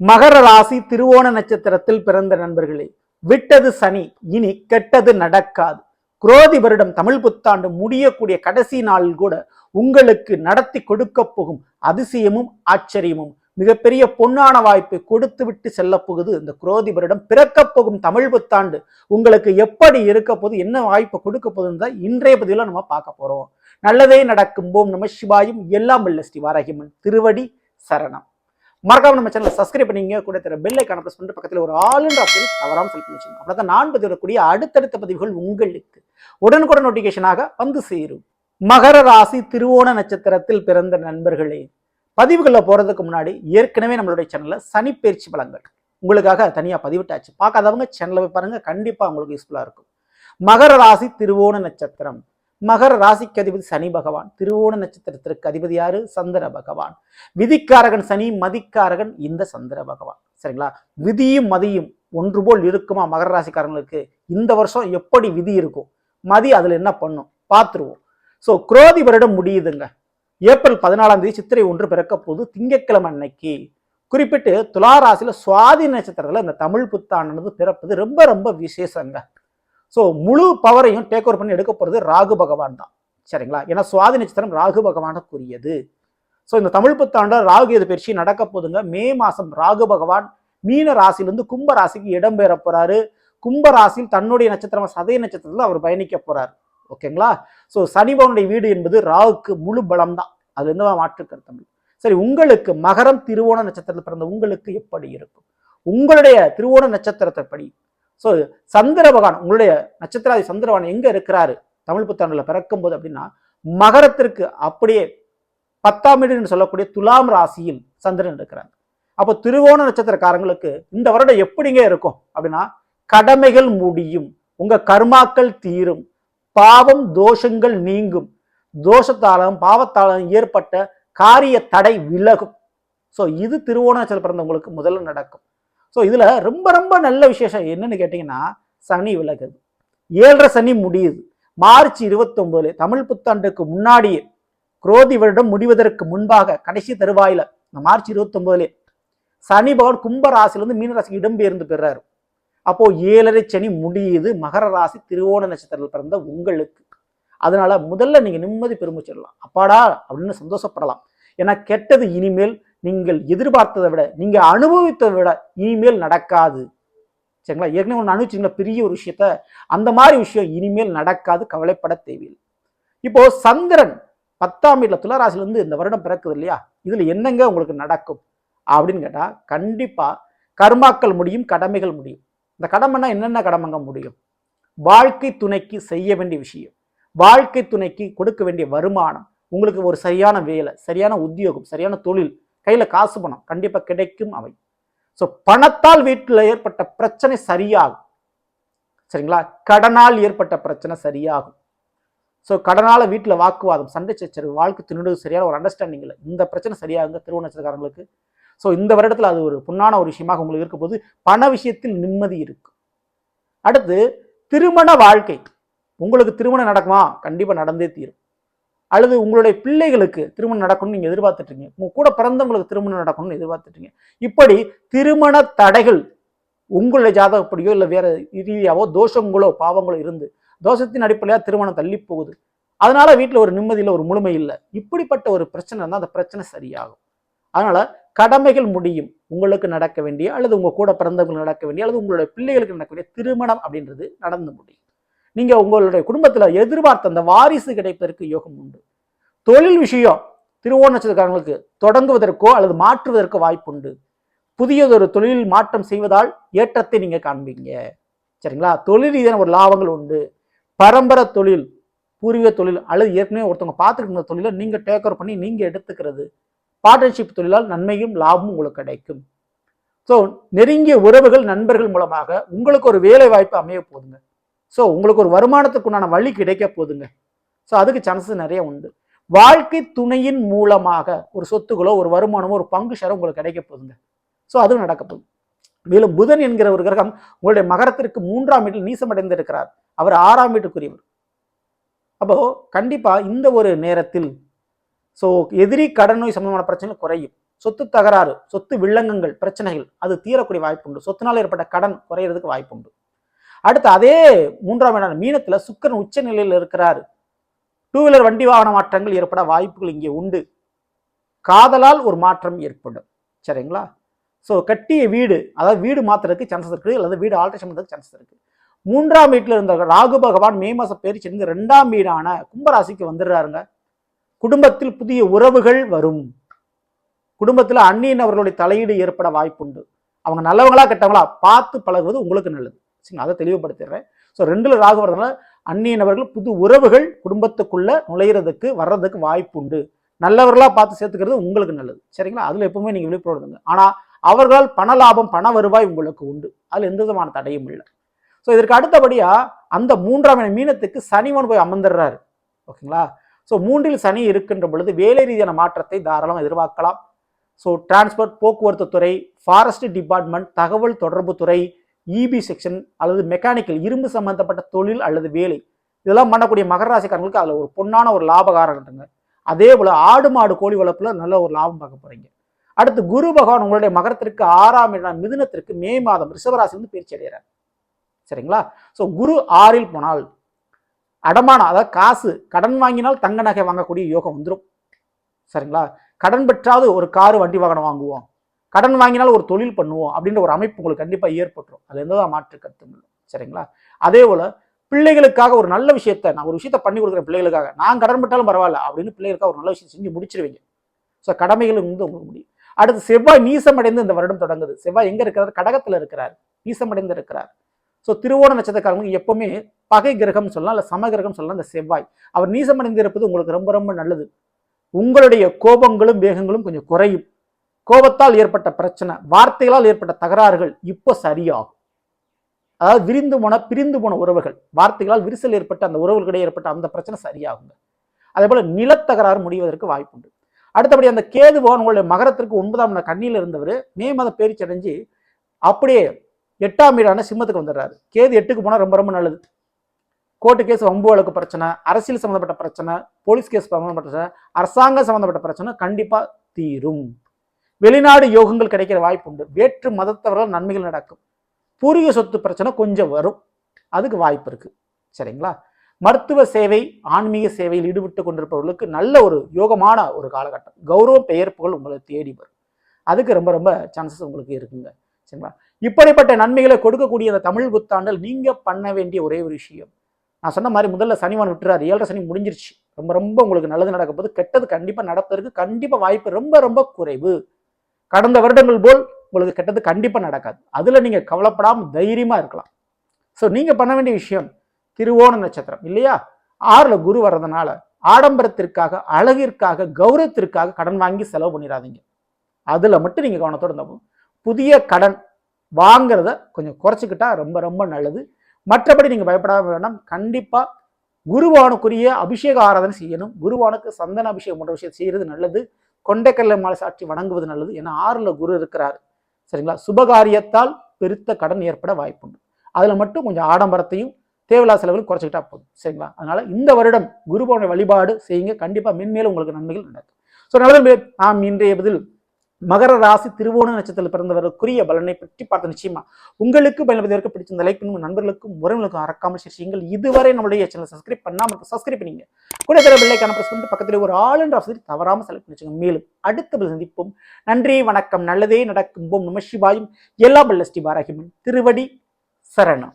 மகர ராசி திருவோண நட்சத்திரத்தில் பிறந்த நண்பர்களே விட்டது சனி இனி கெட்டது நடக்காது. குரோதி வருடம் தமிழ் புத்தாண்டு முடியக்கூடிய கடைசி நாளில் கூட உங்களுக்கு நடத்தி கொடுக்க போகும் அதிசயமும் ஆச்சரியமும் மிகப்பெரிய பொன்னான வாய்ப்பை கொடுத்து விட்டு செல்ல போகுது இந்த குரோதி வருடம். பிறக்க போகும் தமிழ் புத்தாண்டு உங்களுக்கு எப்படி இருக்க போது என்ன வாய்ப்பை கொடுக்க போகுதுன்னு தான் இன்றைய பதிவில் நம்ம பார்க்க போறோம். நல்லதே நடக்கும். போம் நம சிவாயும். எல்லாம் வல்ல ஸ்ரீ வாராகிமன் திருவடி சரணம். மறக்காம நம்ம சேனல் சப்ஸ்கிரைப் பண்ணிங்க கூட தர பெல் ஐக்கான ப்ரெஸ் பண்ணிட்டு பக்கத்தில் ஒரு ஆளுன்ற ஆப்ஷன் தவறாமல் செலக்ட் பண்ணி வச்சுக்கோங்க. அப்பதான் நான் பதிவிடக்கூடிய அடுத்தடுத்த பதிவுகள் உங்களுக்கு உடனுக்குடன் நோட்டிஃபிகேஷனாக வந்து சேரும். மகர ராசி திருவோண நட்சத்திரத்தில் பிறந்த நண்பர்களே பதிவுகளில் போறதுக்கு முன்னாடி ஏற்கனவே நம்மளுடைய சேனலில் சனிப்பெயர்ச்சி பலங்கள் உங்களுக்காக தனியாக பதிவிட்டாச்சு. பார்க்காதவங்க சேனலை போய் பாருங்க. கண்டிப்பாக உங்களுக்கு யூஸ்ஃபுல்லா இருக்கும். மகர ராசி திருவோண நட்சத்திரம். மகர ராசிக்கு அதிபதி சனி பகவான் திருவோண நட்சத்திரத்திற்கு அதிபதி யாரு? சந்திர பகவான். விதிக்காரகன் சனி மதிக்காரகன் இந்த சந்திர பகவான். சரிங்களா? விதியும் மதியும் ஒன்று போல் இருக்குமா மகர ராசிக்காரங்களுக்கு? இந்த வருஷம் எப்படி விதி இருக்கும் மதி அதுல என்ன பண்ணும்? பார்த்துருவோம். ஸோ குரோதி வருடம் முடியுதுங்க. ஏப்ரல் பதினாலாம் தேதி சித்திரை ஒன்று பிறக்க போது திங்கட்கிழமை அன்னைக்கு குறிப்பிட்டு துலா ராசியில் சுவாதி நட்சத்திரத்துல இந்த தமிழ் புத்தாண்டு பிறப்பது ரொம்ப ரொம்ப விசேஷங்க. ஸோ முழு பவரையும் டேக் ஓவர் பண்ணி எடுக்க போகிறது ராகு பகவான் தான். சரிங்களா? ஏன்னா சுவாதி நட்சத்திரம் ராகு பகவானுக்குரியது. ஸோ இந்த தமிழ் புத்தாண்டு ராகு எது பயிற்சி நடக்க போதுங்க மே மாதம் ராகு பகவான் மீன ராசியிலிருந்து கும்ப ராசிக்கு இடம்பெற போறாரு. கும்ப ராசியில் தன்னுடைய நட்சத்திரம் சதய நட்சத்திரத்தில் அவர் பயணிக்க போறாரு. ஓகேங்களா? ஸோ சனிபவனுடைய வீடு என்பது ராகுக்கு முழு பலம் தான். அது எந்த மாற்று கருத்தம் இல்லை. சரி உங்களுக்கு மகரம் திருவோண நட்சத்திரத்தில் பிறந்த உங்களுக்கு எப்படி இருக்கும்? உங்களுடைய திருவோண நட்சத்திரத்தை படி. ஸோ சந்திர பகவான் உங்களுடைய நட்சத்திராதி சந்திரபகவான் எங்க இருக்கிறாரு? தமிழ் புத்தாண்டுல பிறக்கும் போது அப்படின்னா மகரத்திற்கு அப்படியே பத்தாம் வீடுன்னு சொல்லக்கூடிய துலாம் ராசியில் சந்திரன் இருக்கிறாங்க அப்போ திருவோண நட்சத்திரக்காரங்களுக்கு இந்த வருடம் எப்படிங்க இருக்கும்? அப்படின்னா கடமைகள் முடியும் உங்க கர்மாக்கள் தீரும் பாவம் தோஷங்கள் நீங்கும். தோஷத்தாலும் பாவத்தாலும் ஏற்பட்ட காரிய தடை விலகும். ஸோ இது திருவோணாச்சல் பிறந்தவங்களுக்கு முதல்ல நடக்கும். ஸோ இதில் ரொம்ப ரொம்ப நல்ல விசேஷம் என்னன்னு கேட்டிங்கன்னா சனி விலகுது ஏழரை சனி முடியுது. மார்ச் இருபத்தொன்பதுல தமிழ் புத்தாண்டுக்கு முன்னாடியே குரோதி வருடம் முடிவதற்கு முன்பாக கடைசி தருவாயில் இந்த மார்ச் இருபத்தொம்போதுலே சனி பகவான் கும்ப ராசிலேருந்து மீன ராசிக்கு இடம்பெயர்ந்து பெறாரு. அப்போ ஏழரை சனி முடியுது. மகர ராசி திருவோண நட்சத்திரத்தில் பிறந்த உங்களுக்கு. அதனால முதல்ல நீங்க நிம்மதி பெருமிச்சிடலாம் அப்பாடா அப்படின்னு சந்தோஷப்படலாம். ஏன்னா கெட்டது இனிமேல் நீங்கள் எதிர்பார்த்ததை விட நீங்க அனுபவித்ததை விட இனிமேல் நடக்காது. சரிங்களா? ஏற்கனவே ஒன்று அனுபவிச்சிங்களா பெரிய ஒரு விஷயத்த. அந்த மாதிரி விஷயம் இனிமேல் நடக்காது கவலைப்பட தேவையில்லை. இப்போ சந்திரன் பத்தாம் வீட்டில் துளராசிலேருந்து இந்த வருடம் பிறக்குது இல்லையா? இதில் என்னங்க உங்களுக்கு நடக்கும்? அப்படின்னு கேட்டால் கண்டிப்பாக கர்மாக்கள் முடியும் கடமைகள் முடியும். இந்த கடமைனா என்னென்ன கடமைங்க முடியும்? வாழ்க்கை துணைக்கு செய்ய வேண்டிய விஷயம். வாழ்க்கை துணைக்கு கொடுக்க வேண்டிய வருமானம். உங்களுக்கு ஒரு சரியான வேலை சரியான உத்தியோகம் சரியான தொழில் கையில் காசு பணம். கண்டிப்பாக கிடைக்கும் அவை. ஸோ பணத்தால் வீட்டில் ஏற்பட்ட பிரச்சனை சரியாகும். சரிங்களா? கடனால் ஏற்பட்ட பிரச்சனை சரியாகும். ஸோ கடனால் வீட்டில் வாக்குவாதம் சண்டை சச்சரவு வாழ்க்கை துணிடு சரியான ஒரு அண்டர்ஸ்டாண்டிங் இல்லை. இந்த பிரச்சனை சரியாகுங்க திருவண்ணச்சரக்காரங்களுக்கு ஸோ இந்த வருடத்தில் அது ஒரு புண்ணான ஒரு விஷயமாக உங்களுக்கு இருக்கும்போது பண விஷயத்தில் நிம்மதி இருக்கும் அடுத்து திருமண வாழ்க்கை. உங்களுக்கு திருமணம் நடக்குமா? கண்டிப்பாக நடந்தே தீரும். அல்லது உங்களுடைய பிள்ளைகளுக்கு திருமணம் நடக்கணும்னு நீங்கள் எதிர்பார்த்துட்ருங்க உங்கள் உங்க கூட பிறந்தவங்களுக்கு திருமணம் நடக்கணும்னு எதிர்பார்த்துட்ருங்க இப்படி திருமண தடைகள் உங்களுடைய ஜாதகப்படியோ இல்லை வேற ரீதியாவோ தோஷங்களோ பாவங்களோ இருந்து தோஷத்தின் அடிப்படையாக திருமணம் தள்ளி போகுது. அதனால வீட்டில் ஒரு நிம்மதியில் ஒரு முழுமை இல்லை. இப்படிப்பட்ட ஒரு பிரச்சனை இருந்தால் அந்த பிரச்சனை சரியாகும். அதனால கடமைகள் முடியும். உங்களுக்கு நடக்க வேண்டிய அல்லது உங்க கூட பிறந்தவங்களுக்கு நடக்க வேண்டிய அல்லது உங்களுடைய பிள்ளைகளுக்கு நடக்க வேண்டிய திருமணம் அப்படின்றது நடந்து முடியும். நீங்கள் உங்களுடைய குடும்பத்தில் எதிர்பார்த்த அந்த வாரிசு கிடைப்பதற்கு யோகம் உண்டு. தொழில் விஷயம் திருவோண நட்சத்திரக்காரங்களுக்கு தொடங்குவதற்கோ அல்லது மாற்றுவதற்கோ வாய்ப்புண்டு. புதியதொரு தொழிலில் மாற்றம் செய்வதால் ஏற்றத்தை நீங்கள் காண்பீங்க. சரிங்களா? தொழில் ரீதியான ஒரு லாபங்கள் உண்டு. பரம்பரை தொழில் பூர்வீக தொழில் அல்லது ஏற்கனவே ஒருத்தவங்க பார்த்துருக்கிற தொழிலை நீங்கள் டேக் ஓவர் பண்ணி நீங்கள் எடுத்துக்கிறது. பார்ட்னர்ஷிப் தொழிலால் நன்மையும் லாபமும் உங்களுக்கு கிடைக்கும். ஸோ நெருங்கிய உறவுகள் நண்பர்கள் மூலமாக உங்களுக்கு ஒரு வேலை வாய்ப்பு அமைய போதுங்க. ஸோ உங்களுக்கு ஒரு வருமானத்துக்கு உண்டான வழி கிடைக்க போதுங்க ஸோ அதுக்கு சான்சஸ் நிறைய உண்டு. வாழ்க்கை துணையின் மூலமாக ஒரு சொத்துகளோ ஒரு வருமானமோ ஒரு பங்கு ஷேரோ உங்களுக்கு கிடைக்க போகுதுங்க. ஸோ அதுவும் நடக்க போகுது. மேலும் புதன் என்கிற ஒரு கிரகம் உங்களுடைய மகரத்திற்கு மூன்றாம் வீட்டில் நீசமடைந்திருக்கிறார். அவர் ஆறாம் வீட்டுக்குரியவர். அப்போ கண்டிப்பாக இந்த ஒரு நேரத்தில் ஸோ எதிரி கடன் நோய் சம்பந்தமான பிரச்சனைகள் குறையும். சொத்து தகராறு சொத்து வில்லங்கங்கள் பிரச்சனைகள் அது தீரக்கூடிய வாய்ப்பு உண்டு. சொத்துனால ஏற்பட்ட கடன் குறையிறதுக்கு வாய்ப்பு உண்டு. அடுத்து அதே மூன்றாம் இடம் மீனத்தில் சுக்கரன் உச்ச நிலையில் இருக்கிறார். டூ வீலர் வண்டி வாகன மாற்றங்கள் ஏற்பட வாய்ப்புகள் இங்கே உண்டு. காதலால் ஒரு மாற்றம் ஏற்படும். சரிங்களா? ஸோ கட்டிய வீடு அதாவது வீடு மாத்துறதுக்கு சான்சஸ் இருக்குது அல்லது வீடு ஆல்ட்ரேஷன் பண்ணுறதுக்கு சான்சஸ் இருக்குது. மூன்றாம் வீட்டில் இருந்த ராகு பகவான் மே மாதம் பேர் சென்று ரெண்டாம் வீடான கும்பராசிக்கு வந்துடுறாருங்க. குடும்பத்தில் புதிய உறவுகள் வரும். குடும்பத்தில் அந்நியன் அவர்களுடைய தலையீடு ஏற்பட வாய்ப்புண்டு. அவங்க நல்லவங்களா கெட்டவங்களா பார்த்து பழகுவது உங்களுக்கு நல்லது. சரிங்களா அதை தெளிவுபடுத்திடுறேன். ஸோ ரெண்டில் ராகு வரதுனால அந்நியனவர்கள் புது உறவுகள் குடும்பத்துக்குள்ள நுழையிறதுக்கு வர்றதுக்கு வாய்ப்பு உண்டு நல்லவர்களாக பார்த்து சேர்த்துக்கிறது உங்களுக்கு நல்லது. சரிங்களா? அதில் எப்பவுமே நீங்கள் விழிப்புணர்வுங்க. ஆனால் அவர்களால் பண லாபம் பண வருவாய் உங்களுக்கு உண்டு. அதில் எந்த விதமான தடையும் இல்லை. ஸோ இதற்கு அடுத்தபடியாக அந்த மூன்றாம் மீனத்துக்கு சனிவன் போய் அமர்ந்துடுறாரு. ஓகேங்களா? ஸோ மூன்றில் சனி இருக்கின்ற பொழுது வேலை ரீதியான மாற்றத்தை தாராளமாக எதிர்பார்க்கலாம். ஸோ டிரான்ஸ்போர்ட் போக்குவரத்து துறை ஃபாரஸ்ட் டிபார்ட்மெண்ட் தகவல் தொடர்பு துறை இபி செக்ஷன் அல்லது மெக்கானிக்கல் இரும்பு சம்பந்தப்பட்ட தொழில் அல்லது வேலை இதெல்லாம் பண்ணக்கூடிய மகர ராசிக்காரங்களுக்கு அதில் ஒரு பொன்னான ஒரு லாபகாரங்க அதே போல் ஆடு மாடு கோழி வளர்ப்புல நல்ல ஒரு லாபம் பார்க்க போகிறீங்க அடுத்து குரு பகவான் உங்களுடைய மகரத்திற்கு ஆறாம் இடம் மிதுனத்திற்கு மே மாதம் ரிஷபராசிலிருந்து பயிற்சி அடைகிறார். சரிங்களா? ஸோ குரு ஆறில் போனால் அடமானம் அதாவது காசு கடன் வாங்கினால் தங்க நகை வாங்கக்கூடிய யோகம் வந்துடும் சரிங்களா? கடன் பெற்றாவது ஒரு காரு வண்டி வாகனம் வாங்குவோம். கடன் வாங்கினால் ஒரு தொழில் பண்ணுவோம் அப்படின்ற ஒரு அமைப்பு உங்களுக்கு கண்டிப்பாக ஏற்பட்டுரும். அது எந்த மாற்று கருத்தும் இல்லை சரிங்களா? அதே போல் பிள்ளைகளுக்காக ஒரு நல்ல விஷயத்த நான் ஒரு விஷயத்த பண்ணி கொடுக்குறேன் பிள்ளைகளுக்காக. நான் கடன் பெற்றாலும் பரவாயில்ல அப்படின்னு பிள்ளைகளுக்காக ஒரு நல்ல விஷயம் செஞ்சு முடிச்சிருவீங்க. ஸோ கடமைகள் வந்து உங்களுக்கு முடியும். அடுத்து செவ்வாய் நீசமடைந்து இந்த வருடம் தொடங்குது. செவ்வாய் எங்கே இருக்கிறார்? கடகத்தில் இருக்கிறார். நீசமடைந்து இருக்கிறார். ஸோ திருவோண நட்சத்திரக்காரங்களுக்கு எப்பவுமே பகை கிரகம் சொல்லலாம் இல்லை சம கிரகம் சொல்லலாம் இந்த செவ்வாய். அவர் நீசமடைந்து இருப்பது உங்களுக்கு ரொம்ப ரொம்ப நல்லது. உங்களுடைய கோபங்களும் வேகங்களும் கொஞ்சம் குறையும். கோபத்தால் ஏற்பட்ட பிரச்சனை வார்த்தைகளால் ஏற்பட்ட தகராறுகள் இப்போ சரியாகும். அதாவது விரிந்து போன பிரிந்து போன உறவுகள் வார்த்தைகளால் விரிசல் ஏற்பட்ட அந்த உறவுகளிடையே ஏற்பட்ட அந்த பிரச்சனை சரியாகுங்க. அதே போல நிலத்தகராறு முடிவதற்கு வாய்ப்புண்டு. அடுத்தபடி அந்த கேது பகவான் உங்களுடைய மகரத்திற்கு ஒன்பதாம் நாள் கண்ணியில் இருந்தவர் மே மாதம் பேரிச்சடைஞ்சு அப்படியே எட்டாம் வீடான சிம்மத்துக்கு வந்துடுறாரு. கேது எட்டுக்கு போனால் ரொம்ப ரொம்ப நல்லது. கோர்ட்டு கேஸ் வம்பு வழக்கு பிரச்சனை அரசியல் சம்மந்தப்பட்ட பிரச்சனை போலீஸ் கேஸ் சம்மந்தப்பட்ட பிரச்சனை அரசாங்கம் சம்மந்தப்பட்ட பிரச்சனை கண்டிப்பாக தீரும். வெளிநாடு யோகங்கள் கிடைக்கிற வாய்ப்பு உண்டு வேற்று மதத்தவர்கள் நன்மைகள் நடக்கும். பூர்வீக சொத்து பிரச்சனை கொஞ்சம் வரும். அதுக்கு வாய்ப்பு இருக்கு. சரிங்களா? மருத்துவ சேவை ஆன்மீக சேவையில் ஈடுபட்டு கொண்டிருப்பவர்களுக்கு நல்ல ஒரு யோகமான ஒரு காலகட்டம். கௌரவ பெயர் புகழ் உங்களை தேடி வரும். அதுக்கு ரொம்ப ரொம்ப சான்சஸ் உங்களுக்கு இருக்குங்க. சரிங்களா? இப்படிப்பட்ட நன்மைகளை கொடுக்கக்கூடிய அந்த தமிழ் புத்தாண்டில் நீங்கள் பண்ண வேண்டிய ஒரே ஒரு விஷயம். நான் சொன்ன மாதிரி முதல்ல சனிவான் விட்டுறாரு. ஏழரை சனி முடிஞ்சிருச்சு. ரொம்ப ரொம்ப உங்களுக்கு நல்லது நடக்கும் போது கெட்டது கண்டிப்பாக நடப்பதற்கு கண்டிப்பாக வாய்ப்பு ரொம்ப ரொம்ப குறைவு. கடந்த வருடங்கள் போல் உங்களுக்கு கெட்டது கண்டிப்பா நடக்காது. அதுல நீங்க கவலைப்படாமல் தைரியமா இருக்கலாம். ஸோ நீங்க பண்ண வேண்டிய விஷயம் திருவோண நட்சத்திரம் இல்லையா? ஆறுல குரு வர்றதுனால ஆடம்பரத்திற்காக அழகிற்காக கௌரவத்திற்காக கடன் வாங்கி செலவு பண்ணிடாதீங்க. அதுல மட்டும் நீங்க கவனத்தோட இருந்தோம் புதிய கடன் வாங்கிறத கொஞ்சம் குறைச்சிக்கிட்டா ரொம்ப ரொம்ப நல்லது. மற்றபடி நீங்க பயப்படாம வேண்டாம். கண்டிப்பா குருவானுக்குரிய அபிஷேக ஆராதனை செய்யணும். குருவானுக்கு சந்தன அபிஷேகம் போன்ற விஷயம் செய்யறது நல்லது. கொண்டைக்கல்ல மாலை சாட்சி வணங்குவது நல்லது ஏன்னா ஆறுல குரு இருக்கிறார். சரிங்களா? சுபகாரியத்தால் பெருத்த கடன் ஏற்பட வாய்ப்புண்டு. அதில் மட்டும் கொஞ்சம் ஆடம்பரத்தையும் தேவையில்லா செலவுகள் குறைச்சிக்கிட்டா போதும். சரிங்களா? அதனால இந்த வருடம் குருபவனை வழிபாடு செய்யுங்க. கண்டிப்பாக மென்மேலும் உங்களுக்கு நன்மைகள் நடக்கும். ஸோ நல்லது நாம் இன்றைய பதில் மகர ராசி திருவோண நட்சத்திரத்தில் பிறந்தவருக்குரிய பலனை பற்றி பார்த்த நிச்சயமா உங்களுக்கு பயன்படுவதற்கு பிடிச்சிருந்த லைக் பண்ணுங்க. நண்பர்களுக்கும் உறவுகளுக்கும் அறக்காமல் ஷேர் செய்யுங்கள். இதுவரை நம்மளுடைய சேனல் சப்ஸ்கிரைப் பண்ணாமல் சப்ஸ்கிரைப் பண்ணீங்க. கூட தர பிள்ளைக்கான பிரஸ் பண்ணிட்டு பக்கத்தில் ஒரு ஆள் என்ற வசதி தவறாமல் செலக்ட் பண்ணிச்சுங்க மேலும் அடுத்த பதில் சந்திப்போம். நன்றி வணக்கம் நல்லதே நடக்கும் போம் நம சிவாயும். எல்லா பல்ல ஸ்ரீ பாராகிமன் திருவடி சரணம்.